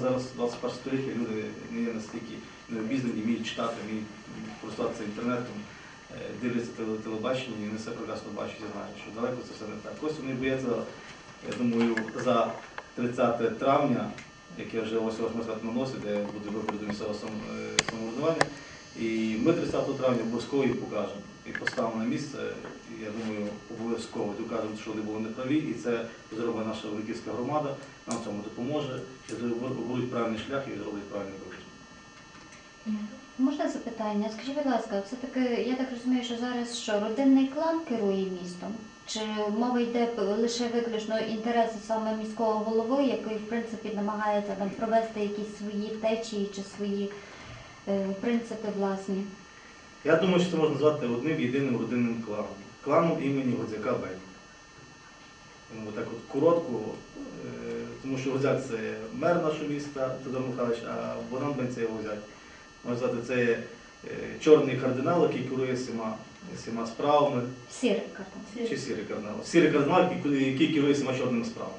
Зараз 21 століття люди не є настільки необізнані, вміють читати, вміють користуватися інтернетом, е, дивляться телебачення і не все прекрасно бачать і знають, що далеко це все не так. Ось вони бояться, я думаю, за 30 травня, яке вже ось ось можна сказати, де буде вибори до місцевого сам- е, самоврядування. І ми 30 травня обов'язково їх покажемо і поставимо на місце. Я думаю, обов'язково докажемо, що вони були неправі, і це зробить наша великівська громада, нам цьому допоможе, і оберуть правильний шлях і зроблять правильний вибір. Можна запитання? Скажіть, будь ласка, все таки, я так розумію, що зараз що родинний клан керує містом? Чи мова йде лише виключно інтереси саме міського голови, який в принципі намагається там провести якісь свої течії чи свої принципи власні? Я думаю, що це можна назвати одним єдиним родинним кланом. Кланом імені Годзяка. Тому так от коротко, е, тому що Годзяк це мер нашого міста Тодор Михайлович, а Богдан Бень це його зять. Можна сказати, це є, е, чорний кардинал, який керує всіма, всіма справами, Сірий картон. чи сірий кардинал. Сірий кардинал, який, який керує всіма чорними справами.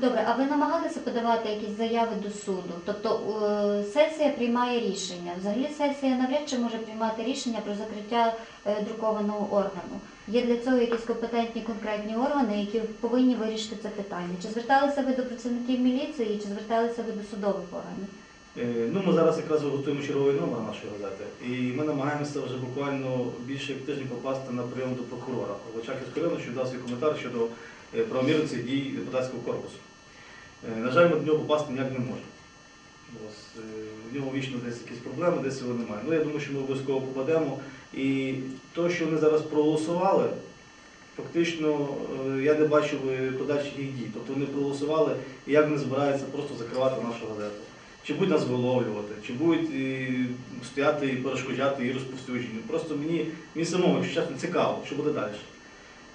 Добре, а ви намагалися подавати якісь заяви до суду? Тобто е, сесія приймає рішення. Взагалі сесія навряд чи може приймати рішення про закриття е, друкованого органу. Є для цього якісь компетентні конкретні органи, які повинні вирішити це питання. Чи зверталися ви до працівників міліції, чи зверталися ви до судових органів? Е, Ну, ми зараз якраз готуємо черговий номер нашої газети, і ми намагаємося вже буквально більше як тиждень попасти на прийом до прокурора району, що дав свій коментар щодо е, правомірності дій депутатського корпусу. Е, На жаль, ми до нього попасти ніяк не можемо. Ось, е, в нього вічно десь якісь проблеми, десь його немає. Ну, я думаю, що ми обов'язково попадемо. І то, що вони зараз проголосували, фактично е, я не бачив подальших їх дій. Тобто вони проголосували, і як вони збираються просто закривати нашу газету. Чи будуть нас виловлювати, чи будуть стояти і перешкоджати її розповсюдженню. Просто мені, мені самому, якщо чесно, цікаво, що буде далі.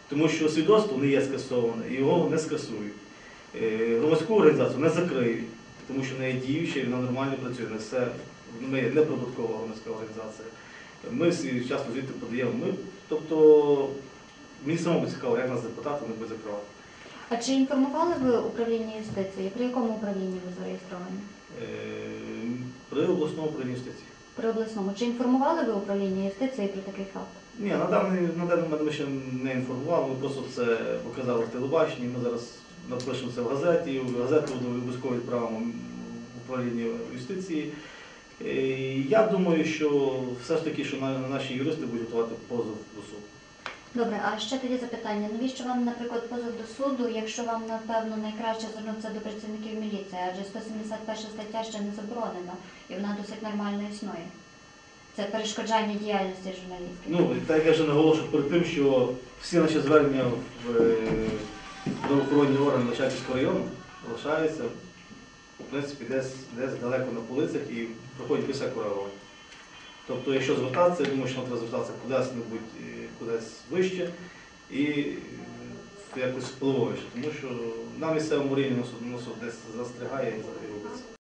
Тому що свідоцтво не є скасоване, і його не скасують. Е, Громадську організацію не закриють, тому що вона є діюча і вона нормально працює. Не все, ми є неприбуткова громадська організація. Ми всі часто звідти подаємо. Ми, тобто, мені самому цікаво, як нас депутати не будуть закривати. А чи інформували ви управління юстиції? При якому управлінні ви зареєстровані? Е, При обласному управлінні юстиції. При обласному. Чи інформували ви управління юстиції про такий факт? Ні, на даний, на даний момент ми ще не інформували, ми просто це показали в телебаченні, ми зараз напишемо це в газеті, в газету обов'язково відправимо в управління юстиції. Е, Я думаю, що все ж таки, що на- наші юристи будуть готувати позов до суду. Добре, а ще тоді запитання. Навіщо вам, наприклад, позов до суду, якщо вам, напевно, найкраще звернутися до працівників міліції, адже 171 стаття ще не заборонена і вона досить нормально існує. Це перешкоджання діяльності журналістів. Ну, так я вже наголошую перед тим, що всі наші звернення в е, правоохоронні органи Личаківського району залишаються, в принципі, десь, десь далеко на полицях і проходять після всякого. Тобто, якщо звертатися, я думаю, що треба звертатися кудись-небудь, е, кудись вище і е, якось впливовіше, тому що на місцевому рівні нас, десь застрягає і